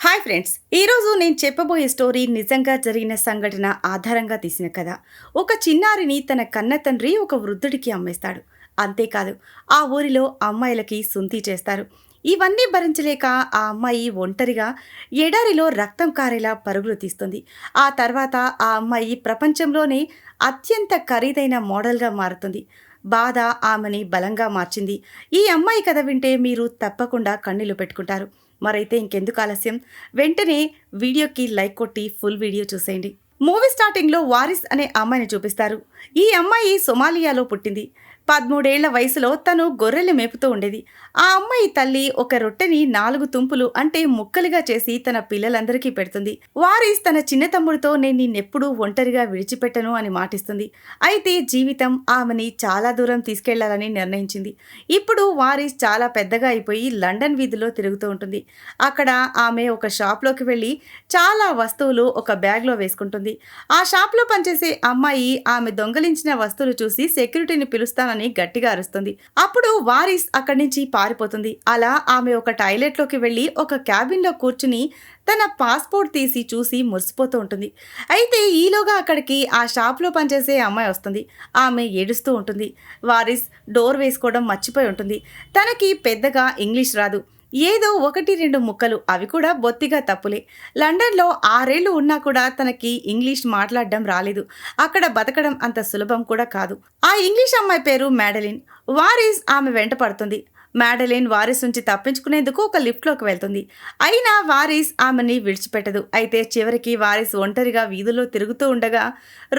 Hi friends ఈరోజు నేను చెప్పబోయే స్టోరీ నిజంగా జరిగిన సంఘటన ఆధారంగా తీసిన కథ. ఒక చిన్నారిని తన కన్న తండ్రి ఒక వృద్ధుడికి అమ్మేస్తాడు. అంతేకాదు ఆ ఊరిలో అమ్మాయిలకి సుంతి చేస్తారు. ఇవన్నీ భరించలేక ఆ అమ్మాయి ఒంటరిగా ఎడారిలో రక్తం కారేలా పరుగులు తీస్తుంది. ఆ తర్వాత ఆ అమ్మాయి ప్రపంచంలోనే అత్యంత ఖరీదైన మోడల్గా మారుతుంది. బాధ ఆమెని బలంగా మార్చింది. ఈ అమ్మాయి కథ వింటే మీరు తప్పకుండా కన్నీళ్ళు పెట్టుకుంటారు. మరైతే ఇంకెందుకు ఆలస్యం? వెంటనే వీడియోకి లైక్ కొట్టి ఫుల్ వీడియో చూసేయండి. మూవీ స్టార్టింగ్లో వారిస్ అనే అమ్మాయిని చూపిస్తారు. ఈ అమ్మాయి సొమాలియాలో పుట్టింది. పదమూడేళ్ళ వయసులో తను గొర్రెలు మేపుతూ ఉండేది. ఆ అమ్మాయి తల్లి ఒక రొట్టెని నాలుగు తుంపులు అంటే ముక్కలుగా చేసి తన పిల్లలందరికీ పెడుతుంది. వారిస్ తన చిన్న తమ్ముడితో నేను నిన్నెప్పుడూ ఒంటరిగా విడిచిపెట్టను అని మాటిస్తుంది. అయితే జీవితం ఆమెని చాలా దూరం తీసుకెళ్ళాలని నిర్ణయించింది. ఇప్పుడు వారిస్ చాలా పెద్దగా అయిపోయి లండన్ వీధిలో తిరుగుతూ ఉంటుంది. అక్కడ ఆమె ఒక షాప్లోకి వెళ్ళి చాలా వస్తువులు ఒక బ్యాగ్లో వేసుకుంటుంది. ఆ షాప్లో పనిచేసే అమ్మాయి ఆమె దొంగలించిన వస్తువులు చూసి సెక్యూరిటీని పిలుస్తానని గట్టిగా అరుస్తుంది. అప్పుడు వారిస్ అక్కడి నుంచి పారిపోతుంది. అలా ఆమె ఒక టాయిలెట్లోకి వెళ్ళి ఒక క్యాబిన్లో కూర్చుని తన పాస్పోర్ట్ తీసి చూసి మురిసిపోతూ ఉంటుంది. అయితే ఈలోగా అక్కడికి ఆ షాప్లో పనిచేసే అమ్మాయి వస్తుంది. ఆమె ఏడుస్తూ ఉంటుంది. వారిస్ డోర్ వేసుకోవడం మర్చిపోయి ఉంటుంది. తనకి పెద్దగా ఇంగ్లీష్ రాదు. ఏదో ఒకటి రెండు ముక్కలు. అవి కూడా బొత్తిగా తప్పులే. లండన్లో ఆరేళ్ళు ఉన్నా కూడా తనకి ఇంగ్లీష్ మాట్లాడడం రాలేదు. అక్కడ బతకడం అంత సులభం కూడా కాదు. ఆ ఇంగ్లీష్ అమ్మాయి పేరు మ్యాడలిన్ వారిస్ ఆమె వెంట పడుతుంది. మ్యాడలిన్ వారిస్ నుంచి తప్పించుకునేందుకు ఒక లిఫ్ట్లోకి వెళ్తుంది. అయినా వారిస్ ఆమెని విడిచిపెట్టదు. అయితే చివరికి వారిస్ ఒంటరిగా వీధుల్లో తిరుగుతూ ఉండగా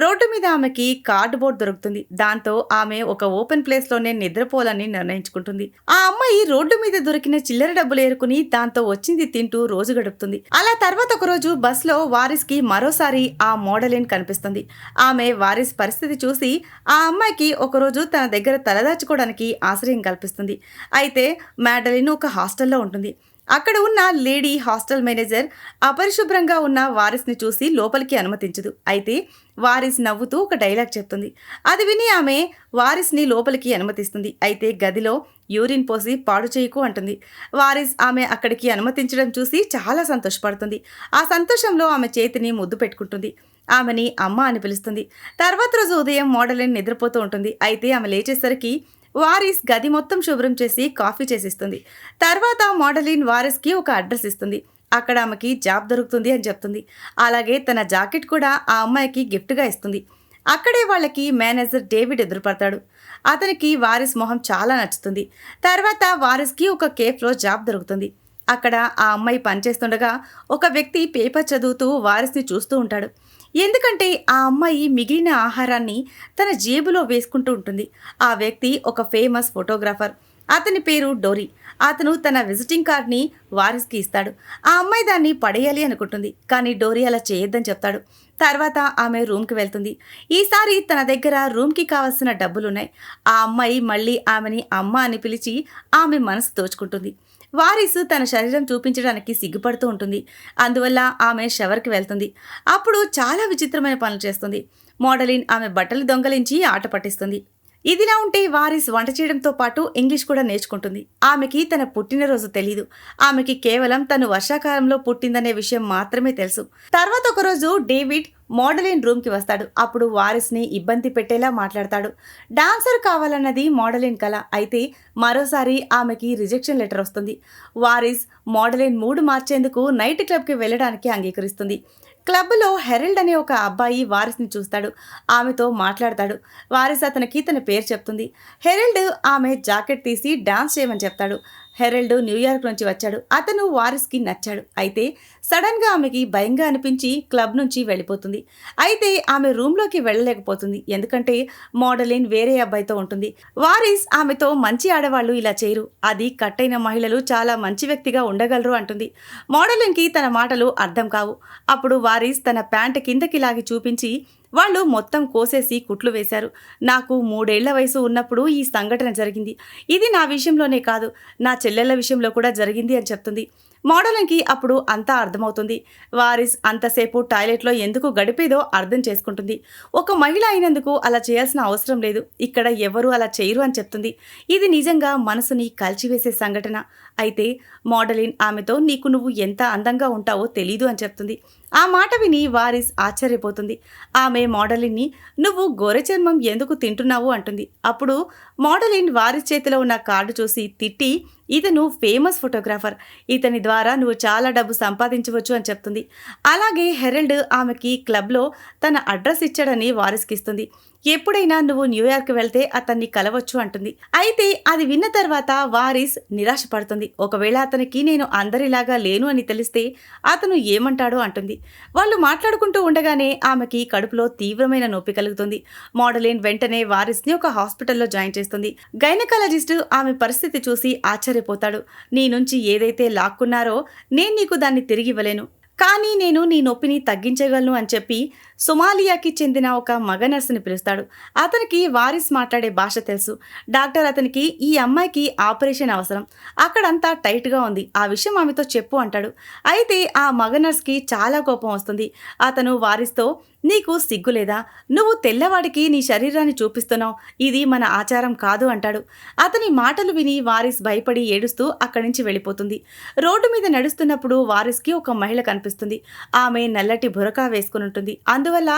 రోడ్డు మీద ఆమెకి కార్డ్బోర్డ్ దొరుకుతుంది. దాంతో ఆమె ఒక ఓపెన్ ప్లేస్లోనే నిద్రపోవాలని నిర్ణయించుకుంటుంది. ఆ అమ్మాయి రోడ్డు మీద దొరికిన చిల్లర డబ్బులు ఏరుకుని దాంతో వచ్చింది తింటూ రోజు గడుపుతుంది. అలా తర్వాత ఒక రోజు బస్లో వారిస్కి మరోసారి ఆ మోడలిన్ కనిపిస్తుంది. ఆమె వారిస్ పరిస్థితి చూసి ఆ అమ్మాయికి ఒకరోజు తన దగ్గర తలదాచుకోవడానికి ఆశ్రయం కల్పిస్తుంది. అయితే అయితే మ్యాడలిన్ ఒక హాస్టల్లో ఉంటుంది. అక్కడ ఉన్న లేడీ హాస్టల్ మేనేజర్ అపరిశుభ్రంగా ఉన్న వారిస్ని చూసి లోపలికి అనుమతించదు. అయితే వారిస్ నవ్వుతూ ఒక డైలాగ్ చెప్తుంది. అది విని ఆమె వారిస్ని లోపలికి అనుమతిస్తుంది. అయితే గదిలో యూరిన్ పోసి పాడు చేయకు అంటుంది. వారిస్ ఆమె అక్కడికి అనుమతించడం చూసి చాలా సంతోషపడుతుంది. ఆ సంతోషంలో ఆమె చేతిని ముద్దు పెట్టుకుంటుంది. ఆమెని అమ్మ అని పిలుస్తుంది. తర్వాత రోజు ఉదయం మోడలిన్ నిద్రపోతూ ఉంటుంది. అయితే ఆమె లేచేసరికి వారిస్ గది మొత్తం శుభ్రం చేసి కాఫీ చేసిస్తుంది. తర్వాత మోడలిన్ వారిస్కి ఒక అడ్రస్ ఇస్తుంది. అక్కడ ఆమెకి జాబ్ దొరుకుతుంది అని చెప్తుంది. అలాగే తన జాకెట్ కూడా ఆ అమ్మాయికి గిఫ్ట్గా ఇస్తుంది. అక్కడే వాళ్ళకి మేనేజర్ డేవిడ్ ఎదురుపడతాడు. అతనికి వారిస్ మొహం చాలా నచ్చుతుంది. తర్వాత వారిస్కి ఒక కేఫ్లో జాబ్ దొరుకుతుంది. అక్కడ ఆ అమ్మాయి పనిచేస్తుండగా ఒక వ్యక్తి పేపర్ చదువుతూ వారిస్ని చూస్తూ ఉంటాడు. ఎందుకంటే ఆ అమ్మాయి మిగిలిన ఆహారాన్ని తన జేబులో వేసుకుంటూ ఉంటుంది. ఆ వ్యక్తి ఒక ఫేమస్ ఫోటోగ్రాఫర్. అతని పేరు డోరీ. అతను తన విజిటింగ్ కార్డ్ని వారిస్కి ఇస్తాడు. ఆ అమ్మాయి దాన్ని పడేయాలి అనుకుంటుంది కానీ డోరీ అలా చేయొద్దని చెప్తాడు. తర్వాత ఆమె రూమ్కి వెళ్తుంది. ఈసారి తన దగ్గర రూమ్కి కావాల్సిన డబ్బులున్నాయి. ఆ అమ్మాయి మళ్ళీ ఆమెని అమ్మ అని పిలిచి ఆమె మనసు దోచుకుంటుంది. వారిస్ తన శరీరం చూపించడానికి సిగ్గుపడుతూ ఉంటుంది. అందువల్ల ఆమె షవర్కి వెళ్తుంది. అప్పుడు చాలా విచిత్రమైన పనులు చేస్తుంది. మోడలిన్ ఆమె బట్టలు దొంగలించి ఆట పట్టిస్తుంది. ఇదిలా ఉంటే వారిస్ వంట చేయడంతో పాటు ఇంగ్లీష్ కూడా నేర్చుకుంటుంది. ఆమెకి తన పుట్టినరోజు తెలీదు. ఆమెకి కేవలం తను వర్షాకాలంలో పుట్టిందనే విషయం మాత్రమే తెలుసు. తర్వాత ఒకరోజు డేవిడ్ మోడలిన్ రూమ్కి వస్తాడు. అప్పుడు వారిస్ని ఇబ్బంది పెట్టేలా మాట్లాడతాడు. డాన్సర్ కావాలన్నది మోడలిన్ కళ అయితే మరోసారి ఆమెకి రిజెక్షన్ లెటర్ వస్తుంది. వారిస్ మోడలిన్ మూడు మార్చేందుకు నైట్ క్లబ్కి వెళ్ళడానికి అంగీకరిస్తుంది. క్లబ్లో హెరల్డ్ అనే ఒక అబ్బాయి వారిస్ని చూస్తాడు. ఆమెతో మాట్లాడతాడు. వారిస్ అతనికి తన పేరు చెప్తుంది. హెరల్డ్ ఆమె జాకెట్ తీసి డాన్స్ చేయమని చెప్తాడు. హెరల్డ్ న్యూయార్క్ నుంచి వచ్చాడు. అతను వారిస్కి నచ్చాడు. అయితే సడన్గా ఆమెకి భయంగా అనిపించి క్లబ్ నుంచి వెళ్ళిపోతుంది. అయితే ఆమె రూమ్లోకి వెళ్ళలేకపోతుంది. ఎందుకంటే మోడలిన్ వేరే అబ్బాయితో ఉంటుంది. వారిస్ ఆమెతో మంచి ఆడవాళ్ళు ఇలా చేయరు. అది కట్టైన మహిళలు చాలా మంచి వ్యక్తిగా ఉండగలరు అంటుంది. మోడలిన్కి తన మాటలు అర్థం కావు. అప్పుడు వారిస్ తన ప్యాంట్ కిందకి లాగి చూపించి వాళ్ళు మొత్తం కోసేసి కుట్లు వేశారు. నాకు మూడేళ్ళ వయసు ఉన్నప్పుడు ఈ సంఘటన జరిగింది. ఇది నా విషయంలోనే కాదు నా చెల్లెళ్ళ విషయంలో కూడా జరిగింది అని చెప్తుంది. మోడలింగ్కి అప్పుడు అంతా అర్థమవుతుంది. వారిస్ అంతసేపు టాయిలెట్లో ఎందుకు గడిపేదో అర్థం చేసుకుంటుంది. ఒక మహిళ అయినందుకు అలా చేయాల్సిన అవసరం లేదు. ఇక్కడ ఎవరు అలా చేయరు అని చెప్తుంది. ఇది నిజంగా మనసుని కలిచివేసే సంఘటన. అయితే మోడలిన్ ఆమెతో నీకు నువ్వు ఎంత అందంగా ఉంటావో తెలీదు అని చెప్తుంది. ఆ మాట విని వారిస్ ఆశ్చర్యపోతుంది. ఆమె మోడలిన్ని నువ్వు గోరె చర్మం ఎందుకు తింటున్నావు? అంటుంది. అప్పుడు మోడలిన్ వారిస్ చేతిలో ఉన్న కార్డు చూసి తిట్టి ఇతను ఫేమస్ ఫోటోగ్రాఫర్ ఇతని ద్వారా నువ్వు చాలా డబ్బు సంపాదించవచ్చు అని చెప్తుంది. అలాగే హెరల్డ్ ఆమెకి క్లబ్లో తన అడ్రస్ ఇచ్చాడని వారిస్కిస్తుంది ఎప్పుడైనా నువ్వు న్యూయార్క్ వెళ్తే అతన్ని కలవచ్చు అంటుంది. అయితే అది విన్న తర్వాత వారిస్ నిరాశపడుతుంది. ఒకవేళ అతనికి నేను అందరిలాగా లేను అని తెలిస్తే అతను ఏమంటాడో అంటుంది. వాళ్ళు మాట్లాడుకుంటూ ఉండగానే ఆమెకి కడుపులో తీవ్రమైన నొప్పి కలుగుతుంది. మోడలిన్ వెంటనే వారిస్ని ఒక హాస్పిటల్లో జాయిన్ చేస్తుంది. గైనకాలజిస్టు ఆమె పరిస్థితి చూసి ఆశ్చర్యపోతాడు. నీ నుంచి ఏదైతే లాక్కున్నారో నేను నీకు దాన్ని తిరిగి ఇవ్వలేను. కానీ నేను నీ నొప్పిని తగ్గించగలను అని చెప్పి సొమాలియాకి చెందిన ఒక మగ నర్సుని పిలుస్తాడు. అతనికి వారిస్ మాట్లాడే భాష తెలుసు. డాక్టర్ అతనికి ఈ అమ్మాయికి ఆపరేషన్ అవసరం. అక్కడంతా టైట్గా ఉంది. ఆ విషయం ఆమెతో చెప్పు అంటాడు. అయితే ఆ మగ నర్స్కి చాలా కోపం వస్తుంది. అతను వారిస్తో నీకు సిగ్గులేదా నువ్వు తెల్లవాడికి నీ శరీరాన్ని చూపిస్తున్నావు. ఇది మన ఆచారం కాదు అంటాడు. అతని మాటలు విని వారిస్ భయపడి ఏడుస్తూ అక్కడి నుంచి వెళ్ళిపోతుంది. రోడ్డు మీద నడుస్తున్నప్పుడు వారిస్కి ఒక మహిళ కనిపిస్తుంది. ఆమె నల్లటి బురకా వేసుకుని ఉంటుంది. అందువల్ల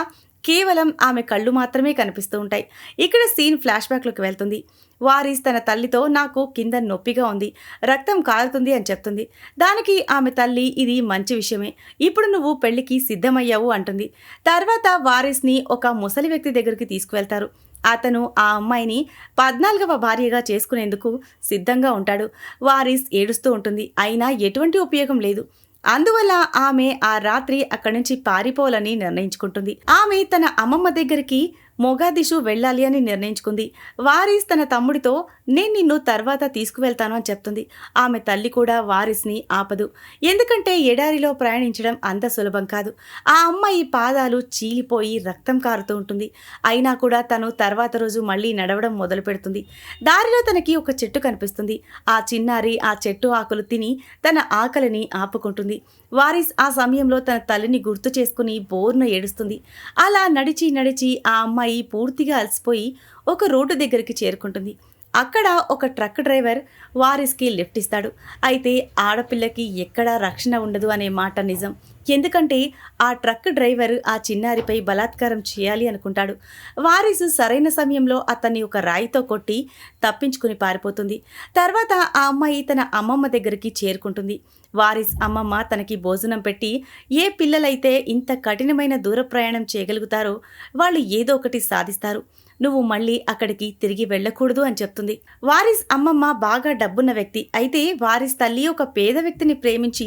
కేవలం ఆమె కళ్ళు మాత్రమే కనిపిస్తూ ఉంటాయి. ఇక్కడ సీన్ ఫ్లాష్ బ్యాక్లోకి వెళ్తుంది. వారిస్ తన తల్లితో నాకు కింద నొప్పిగా ఉంది. రక్తం కారుతుంది అని చెప్తుంది. దానికి ఆమె తల్లి ఇది మంచి విషయమే. ఇప్పుడు నువ్వు పెళ్ళికి సిద్ధమయ్యావు అంటుంది. తర్వాత వారిస్ని ఒక ముసలి వ్యక్తి దగ్గరికి తీసుకువెళ్తారు. అతను ఆ అమ్మాయిని పద్నాలుగవ భార్యగా చేసుకునేందుకు సిద్ధంగా ఉంటాడు. వారిస్ ఏడుస్తూ ఉంటుంది. అయినా ఎటువంటి ఉపయోగం లేదు. అందువల్ల ఆమె ఆ రాత్రి అక్కడి నుంచి పారిపోవాలని నిర్ణయించుకుంటుంది. ఆమె తన అమ్మమ్మ దగ్గరికి మొగాదిషు వెళ్ళాలి అని నిర్ణయించుకుంది. వారిస్ తన తమ్ముడితో నేను నిన్ను తర్వాత తీసుకువెళ్తాను అని చెప్తుంది. ఆమె తల్లి కూడా వారిస్ని ఆపదు. ఎందుకంటే ఎడారిలో ప్రయాణించడం అంత సులభం కాదు. ఆ అమ్మాయి పాదాలు చీలిపోయి రక్తం కారుతూ ఉంటుంది. అయినా కూడా తను తర్వాత రోజు మళ్ళీ నడవడం మొదలు పెడుతుంది. దారిలో తనకి ఒక చెట్టు కనిపిస్తుంది. ఆ చిన్నారి ఆ చెట్టు ఆకులు తిని తన ఆకలిని ఆపుకుంటుంది. వారిస్ ఆ సమయంలో తన తల్లిని గుర్తు చేసుకుని బోర్న ఏడుస్తుంది. అలా నడిచి నడిచి ఆ అమ్మాయి పూర్తిగా అలసిపోయి ఒక రోడ్డు దగ్గరికి చేరుకుంటుంది. అక్కడ ఒక ట్రక్ డ్రైవర్ వారిస్కి లిఫ్ట్ ఇస్తాడు. అయితే ఆడపిల్లకి ఎక్కడా రక్షణ ఉండదు అనే మాట నిజం. ఎందుకంటే ఆ ట్రక్ డ్రైవర్ ఆ చిన్నారిపై బలాత్కారం చేయాలి అనుకుంటాడు. వారిసు సరైన సమయంలో అతన్ని ఒక రాయితో కొట్టి తప్పించుకుని పారిపోతుంది. తర్వాత ఆ అమ్మాయి తన అమ్మమ్మ దగ్గరికి చేరుకుంటుంది. వారిస్ అమ్మమ్మ తనకి భోజనం పెట్టి ఏ పిల్లలైతే ఇంత కఠినమైన దూర ప్రయాణం చేయగలుగుతారో వాళ్ళు ఏదో ఒకటి సాధిస్తారు. నువ్వు మళ్ళీ అక్కడికి తిరిగి వెళ్ళకూడదు అని చెప్తుంది. వారిస్ అమ్మమ్మ బాగా డబ్బున్న వ్యక్తి. అయితే వారిస్ తల్లి ఒక పేద వ్యక్తిని ప్రేమించి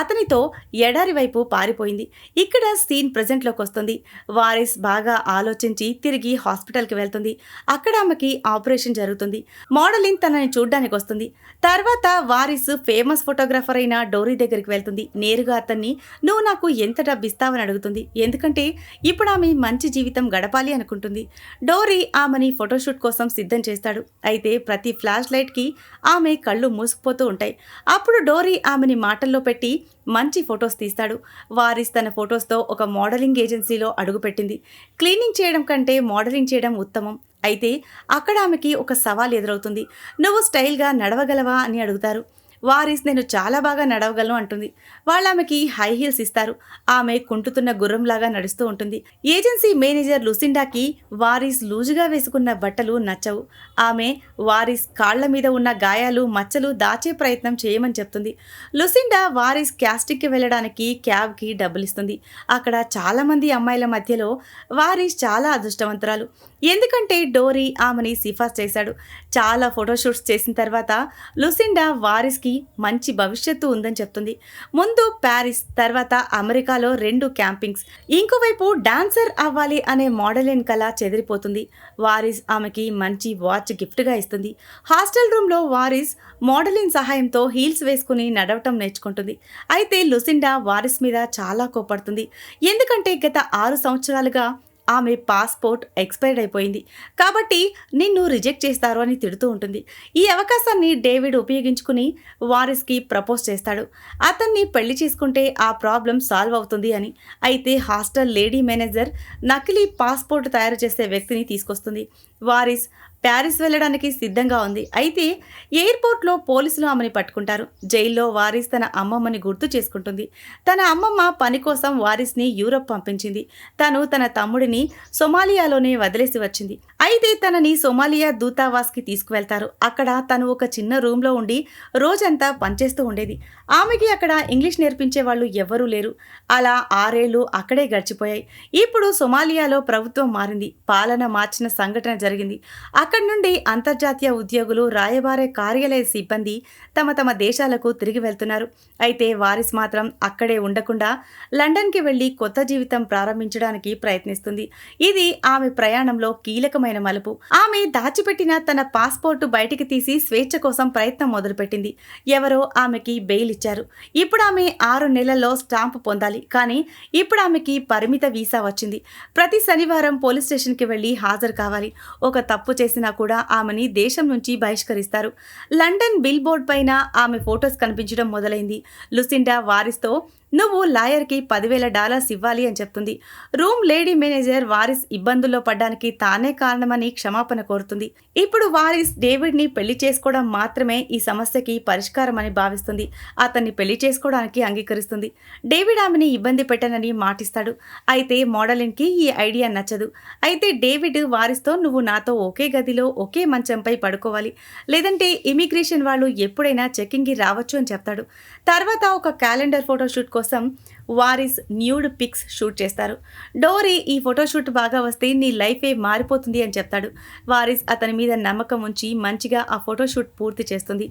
అతనితో ఎడారి వైపు పారిపోయింది. ఇక్కడ సీన్ ప్రజెంట్లోకి వస్తుంది. వారిస్ బాగా ఆలోచించి తిరిగి హాస్పిటల్కి వెళ్తుంది. అక్కడ ఆమెకి ఆపరేషన్ జరుగుతుంది. మోడలింగ్ తనని చూడ్డానికి వస్తుంది. తర్వాత వారిస్ ఫేమస్ ఫోటోగ్రాఫర్ అయిన డోరీ దగ్గరికి వెళ్తుంది. నేరుగా అతన్ని నువ్వు నాకు ఎంత డబ్బు ఇస్తావని అడుగుతుంది. ఎందుకంటే ఇప్పుడు ఆమె మంచి జీవితం గడపాలి అనుకుంటుంది. డోరీ ఆమెని ఫోటోషూట్ కోసం సిద్ధం చేస్తాడు. అయితే ప్రతి ఫ్లాష్ లైట్కి ఆమె కళ్ళు మూసుకుపోతూ ఉంటాయి. అప్పుడు డోరీ ఆమెని మాటల్లో పెట్టి మంచి ఫొటోస్ తీస్తాడు. వారిస్ తన ఫొటోస్తో ఒక మోడలింగ్ ఏజెన్సీలో అడుగుపెట్టింది క్లీనింగ్ చేయడం కంటే మోడలింగ్ చేయడం ఉత్తమం. అయితే అక్కడ ఆమెకి ఒక సవాల్ ఎదురవుతుంది. నువ్వు స్టైల్గా నడవగలవా? అని అడుగుతారు. వారిస్ నేను చాలా బాగా నడవగలను అంటుంది. వాళ్ళు ఆమెకి హై హీల్స్ ఇస్తారు. ఆమె కుంటుతున్న గుర్రంలాగా నడుస్తూ ఉంటుంది. ఏజెన్సీ మేనేజర్ లుసిండాకి వారిస్ లూజుగా వేసుకున్న బట్టలు నచ్చవు. ఆమె వారిస్ కాళ్ళ మీద ఉన్న గాయాలు మచ్చలు దాచే ప్రయత్నం చేయమని చెప్తుంది. లుసిండా వారిస్ క్యాస్టిక్కి వెళ్ళడానికి క్యాబ్కి డబ్బులు ఇస్తుంది అక్కడ చాలామంది అమ్మాయిల మధ్యలో వారిస్ చాలా అదృష్టవంతురాలు. ఎందుకంటే డోరీ ఆమెని సిఫార్సు చేశాడు. చాలా ఫోటోషూట్స్ చేసిన తర్వాత లుసిండా వారిస్కి మంచి భవిష్యత్తు ఉందని చెప్తుంది. ముందు ప్యారిస్ తర్వాత అమెరికాలో రెండు క్యాంపింగ్స్. ఇంకోవైపు డాన్సర్ అవ్వాలి అనే మోడలిన్ కళ చెదిరిపోతుంది. వారిస్ ఆమెకి మంచి వాచ్ గిఫ్ట్గా ఇస్తుంది. హాస్టల్ రూమ్లో వారిస్ మోడలిన్ సహాయంతో హీల్స్ వేసుకుని నడవటం నేర్చుకుంటుంది. అయితే లుసిండా వారిస్ మీద చాలా కోపడుతుంది ఎందుకంటే గత ఆరు సంవత్సరాలుగా ఆమె పాస్పోర్ట్ ఎక్స్పైర్డ్ అయిపోయింది. కాబట్టి నిన్ను రిజెక్ట్ చేస్తారు అని తిడుతూ ఉంటుంది. ఈ అవకాశాన్ని డేవిడ్ ఉపయోగించుకుని వారిస్కి ప్రపోజ్ చేస్తాడు. అతన్ని పెళ్ళి చేసుకుంటే ఆ ప్రాబ్లం సాల్వ్ అవుతుంది అని. అయితే హాస్టల్ లేడీ మేనేజర్ నకిలీ పాస్పోర్ట్ తయారు చేసే వ్యక్తిని తీసుకొస్తుంది. వారిస్ ప్యారిస్ వెళ్ళడానికి సిద్ధంగా ఉంది. అయితే ఎయిర్పోర్ట్లో పోలీసులు ఆమెని పట్టుకుంటారు. జైల్లో వారిస్ తన అమ్మమ్మని గుర్తు చేసుకుంటుంది. తన అమ్మమ్మ పని కోసం వారిస్ని యూరప్ పంపించింది. తను తన తమ్ముడిని సొమాలియాలోనే వదిలేసి వచ్చింది. అయితే తనని సొమాలియా దూతావాస్కి తీసుకువెళ్తారు. అక్కడ తను ఒక చిన్న రూమ్లో ఉండి రోజంతా పనిచేస్తూ ఉండేది. ఆమెకి అక్కడ ఇంగ్లీష్ నేర్పించే వాళ్ళు ఎవ్వరూ లేరు. అలా ఆరేళ్ళు అక్కడే గడిచిపోయాయి. ఇప్పుడు సొమాలియాలో ప్రభుత్వం మారింది. పాలన మార్చిన సంఘటన జరిగింది. అక్కడ నుండి అంతర్జాతీయ ఉద్యోగులు రాయబారే కార్యాలయ సిబ్బంది తమ తమ దేశాలకు తిరిగి వెళ్తున్నారు. అయితే వారిస్ మాత్రం అక్కడే ఉండకుండా లండన్కి వెళ్ళి కొత్త జీవితం ప్రారంభించడానికి ప్రయత్నిస్తుంది. ఇది ఆమె ప్రయాణంలో కీలకమైన మలుపు. ఆమె దాచిపెట్టిన తన పాస్పోర్టు బయటికి తీసి స్వేచ్ఛ కోసం ప్రయత్నం మొదలుపెట్టింది. ఎవరో ఆమెకి బెయిల్ ఇచ్చారు. ఇప్పుడు ఆమె ఆరు నెలల్లో స్టాంపు పొందాలి. కానీ ఇప్పుడు ఆమెకి పరిమిత వీసా వచ్చింది. ప్రతి శనివారం పోలీస్ స్టేషన్కి వెళ్ళి హాజరు కావాలి. ఒక తప్పు చేసిన కూడా ఆమెని దేశం నుంచి బహిష్కరిస్తారు. లండన్ బిల్ బోర్డ్ పైన ఆమె ఫొటోస్ కనిపించడం మొదలైంది. లుసిండా వారిస్తో నువ్వు లాయర్కి పదివేల డాలర్స్ ఇవ్వాలి అని చెప్తుంది. రూమ్ లేడీ మేనేజర్ వారిస్ ఇబ్బందుల్లో పడ్డానికి తానే కారణమని క్షమాపణ కోరుతుంది. ఇప్పుడు వారిస్ డేవిడ్ని పెళ్ళి చేసుకోవడం మాత్రమే ఈ సమస్యకి పరిష్కారం అని భావిస్తుంది. అతన్ని పెళ్ళి చేసుకోవడానికి అంగీకరిస్తుంది. డేవిడ్ ఆమెని ఇబ్బంది పెట్టనని మాటిస్తాడు. అయితే మోడలిన్కి ఈ ఐడియా నచ్చదు. అయితే డేవిడ్ వారిస్తో నువ్వు నాతో ఒకే గదిలో ఒకే మంచంపై పడుకోవాలి. లేదంటే ఇమిగ్రేషన్ వాళ్ళు ఎప్పుడైనా చెక్కింగ్కి రావచ్చు అని చెప్తాడు. తర్వాత ఒక క్యాలెండర్ ఫోటోషూట్ కోసం వారిస్ న్యూడ్ పిక్స్ షూట్ చేస్తారు. డోరీ ఈ ఫోటోషూట్ బాగా వస్తే నీ లైఫే మారిపోతుంది అని చెప్తాడు. వారిస్ అతని మీద నమ్మకం ఉంచి మంచిగా ఆ ఫోటోషూట్ పూర్తి చేస్తుంది.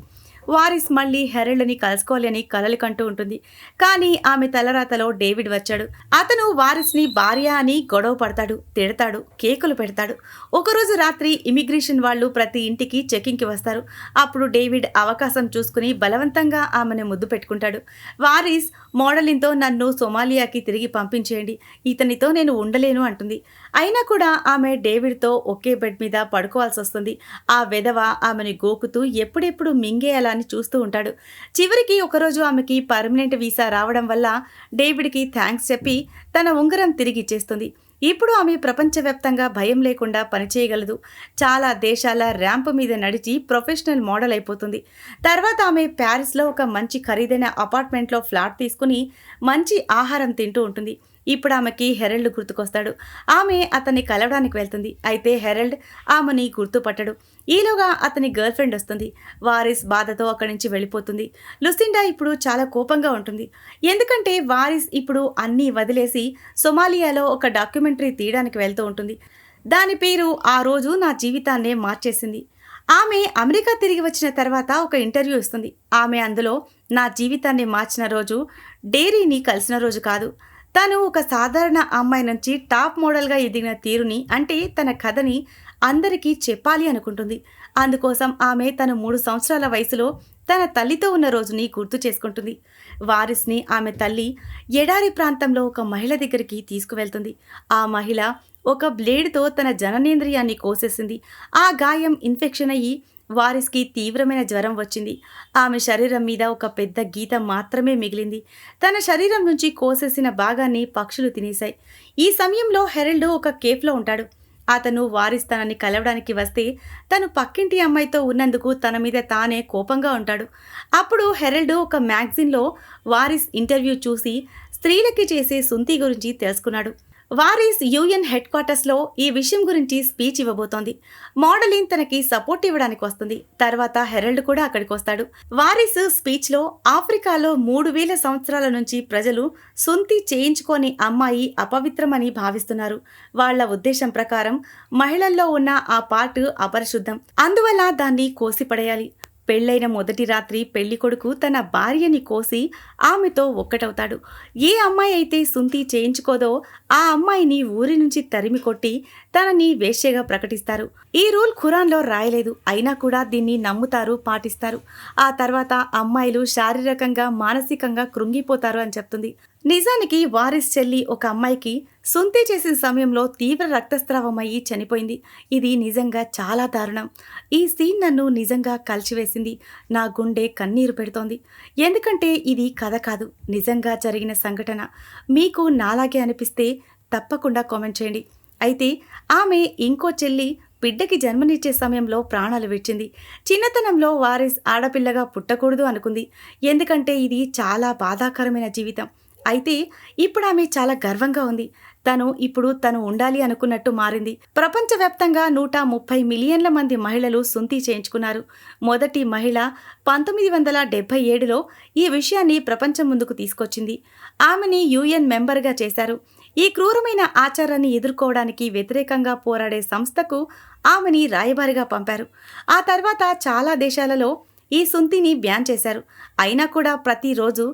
వారిస్ మళ్ళీ హెరల్డ్ని కలుసుకోలేని కలలు కంటూ ఉంటుంది. కానీ ఆమె తలరాతలో డేవిడ్ వచ్చాడు. అతను వారిస్ని భార్య అని గొడవ పడతాడు తిడతాడు కేకులు పెడతాడు. ఒకరోజు రాత్రి ఇమిగ్రేషన్ వాళ్ళు ప్రతి ఇంటికి చెకింగ్కి వస్తారు. అప్పుడు డేవిడ్ అవకాశం చూసుకుని బలవంతంగా ఆమెను ముద్దు పెట్టుకుంటాడు. వారిస్ మోడలింగ్తో నన్ను సొమాలియాకి తిరిగి పంపించేయండి. ఇతనితో నేను ఉండలేను అంటుంది. అయినా కూడా ఆమె డేవిడ్తో ఒకే బెడ్ మీద పడుకోవాల్సి వస్తుంది. ఆ వెధవ ఆమెను గోకుతూ ఎప్పుడెప్పుడు మింగేయాలని చూస్తూ ఉంటాడు. చివరికి ఒకరోజు ఆమెకి పర్మనెంట్ వీసా రావడం వల్ల డేవిడ్కి థ్యాంక్స్ చెప్పి తన ఉంగరం తిరిగి ఇచ్చేస్తుంది. ఇప్పుడు ఆమె ప్రపంచవ్యాప్తంగా భయం లేకుండా పనిచేయగలదు చాలా దేశాల ర్యాంప్ మీద నడిచి ప్రొఫెషనల్ మోడల్ అయిపోతుంది. తర్వాత ఆమె ప్యారిస్లో ఒక మంచి ఖరీదైన అపార్ట్మెంట్లో ఫ్లాట్ తీసుకుని మంచి ఆహారం తింటూ ఉంటుంది. ఇప్పుడు ఆమెకి హెరల్డ్ గుర్తుకొస్తాడు. ఆమె అతన్ని కలవడానికి వెళ్తుంది. అయితే హెరల్డ్ ఆమెని గుర్తుపట్టడు. ఈలోగా అతని గర్ల్ ఫ్రెండ్ వస్తుంది. వారిస్ బాధతో అక్కడి నుంచి వెళ్ళిపోతుంది. లుసిండా ఇప్పుడు చాలా కోపంగా ఉంటుంది. ఎందుకంటే వారిస్ ఇప్పుడు అన్నీ వదిలేసి సొమాలియాలో ఒక డాక్యుమెంటరీ తీయడానికి వెళ్తూ ఉంటుంది. దాని పేరు ఆ రోజు నా జీవితాన్నే మార్చేసింది. ఆమె అమెరికా తిరిగి వచ్చిన తర్వాత ఒక ఇంటర్వ్యూ ఇస్తుంది. ఆమె అందులో నా జీవితాన్ని మార్చిన రోజు డేరీని కలిసిన రోజు కాదు. తను ఒక సాధారణ అమ్మాయి నుంచి టాప్ మోడల్గా ఎదిగిన తీరుని అంటే తన కథని అందరికీ చెప్పాలి అనుకుంటుంది. అందుకోసం ఆమె తన మూడు సంవత్సరాల వయసులో తన తల్లితో ఉన్న రోజుని గుర్తు చేసుకుంటుంది. వారిస్ని ఆమె తల్లి ఎడారి ప్రాంతంలో ఒక మహిళ దగ్గరికి తీసుకువెళ్తుంది. ఆ మహిళ ఒక బ్లేడ్తో తన జననేంద్రియాన్ని కోసేసింది. ఆ గాయం ఇన్ఫెక్షన్ అయ్యి వారిస్కి తీవ్రమైన జ్వరం వచ్చింది. ఆమె శరీరం మీద ఒక పెద్ద గీత మాత్రమే మిగిలింది. తన శరీరం నుంచి కోసేసిన భాగాన్ని పక్షులు తినేశాయి. ఈ సమయంలో హెరల్డ్ ఒక కేఫ్లో ఉంటాడు. అతను వారిస్ తనని కలవడానికి వస్తే తను పక్కింటి అమ్మాయితో ఉన్నందుకు తన మీద తానే కోపంగా ఉంటాడు. అప్పుడు హెరల్డ్ ఒక మ్యాగజిన్లో వారిస్ ఇంటర్వ్యూ చూసి స్త్రీలకి చేసే సుంతి గురించి తెలుసుకున్నాడు. వారిస్ యూఎన్ హెడ్ క్వార్టర్స్లో ఈ విషయం గురించి స్పీచ్ ఇవ్వబోతోంది. మోడలిన్ తనకి సపోర్ట్ ఇవ్వడానికి వస్తుంది. తర్వాత హెరల్డ్ కూడా అక్కడికి వస్తాడు. వారిస్ స్పీచ్లో ఆఫ్రికాలో మూడు వేల సంవత్సరాల నుంచి ప్రజలు సొంతి చేయించుకోని అమ్మాయి అపవిత్రమని భావిస్తున్నారు. వాళ్ళ ఉద్దేశం ప్రకారం మహిళల్లో ఉన్న ఆ పార్ట్ అపరిశుద్ధం. అందువల్ల దాన్ని కోసిపడేయాలి. పెళ్ళైన మొదటి రాత్రి పెళ్ళి కొడుకు తన భార్యని కోసి ఆమెతో ఒక్కటవుతాడు. ఏ అమ్మాయి అయితే సుంతి చేయించుకోదో ఆ అమ్మాయిని ఊరి నుంచి తరిమి కొట్టి తనని వేశ్యగా ప్రకటిస్తారు. ఈ రూల్ ఖురాన్లో రాయలేదు. అయినా కూడా దీన్ని నమ్ముతారు పాటిస్తారు. ఆ తర్వాత అమ్మాయిలు శారీరకంగా మానసికంగా కృంగిపోతారు అని చెప్తుంది. నిజానికి వారిస్ చెల్లి ఒక అమ్మాయికి సొంతి చేసిన సమయంలో తీవ్ర రక్తస్రావం అయ్యి చనిపోయింది. ఇది నిజంగా చాలా దారుణం. ఈ సీన్ నన్ను నిజంగా కలిచివేసింది నా గుండె కన్నీరు పెడుతోంది. ఎందుకంటే ఇది కథ కాదు నిజంగా జరిగిన సంఘటన. మీకు నాలాగే అనిపిస్తే తప్పకుండా కామెంట్ చేయండి. అయితే ఆమె ఇంకో చెల్లి బిడ్డకి జన్మనిచ్చే సమయంలో ప్రాణాలు విడిచింది. చిన్నతనంలో వారిస్ ఆడపిల్లగా పుట్టకూడదు అనుకుంది. ఎందుకంటే ఇది చాలా బాధాకరమైన జీవితం. అయితే ఇప్పుడు ఆమె చాలా గర్వంగా ఉంది. తను ఇప్పుడు తను ఉండాలి అనుకున్నట్టు మారింది. ప్రపంచవ్యాప్తంగా నూట ముప్పై మిలియన్ల మంది మహిళలు సుంతి చేయించుకున్నారు. మొదటి మహిళ పంతొమ్మిది వందల డెబ్బై ఏడులో ఈ విషయాన్ని ప్రపంచం ముందుకు తీసుకొచ్చింది. ఆమెని యుఎన్ మెంబర్గా చేశారు. ఈ క్రూరమైన ఆచారాన్ని ఎదుర్కోవడానికి వ్యతిరేకంగా పోరాడే సంస్థకు ఆమెని రాయబారిగా పంపారు. ఆ తర్వాత చాలా దేశాలలో ఈ సుంతిని బ్యాన్ చేశారు. అయినా కూడా ప్రతిరోజు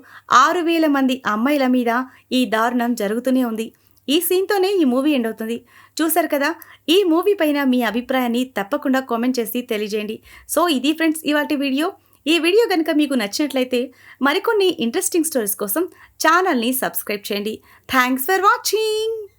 ఆరు వేల మంది అమ్మాయిల మీద ఈ దారుణం జరుగుతూనే ఉంది. ఈ సీన్తోనే ఈ మూవీ ఎండ్ అవుతుంది. చూశారు కదా ఈ మూవీ పైన మీ అభిప్రాయాన్ని తప్పకుండా కామెంట్ చేసి తెలియజేయండి. సో ఇది ఫ్రెండ్స్ ఇవాటి వీడియో. ఈ వీడియో కనుక మీకు నచ్చినట్లయితే మరికొన్ని ఇంట్రెస్టింగ్ స్టోరీస్ కోసం ఛానల్ని సబ్స్క్రైబ్ చేయండి. Thanks for watching!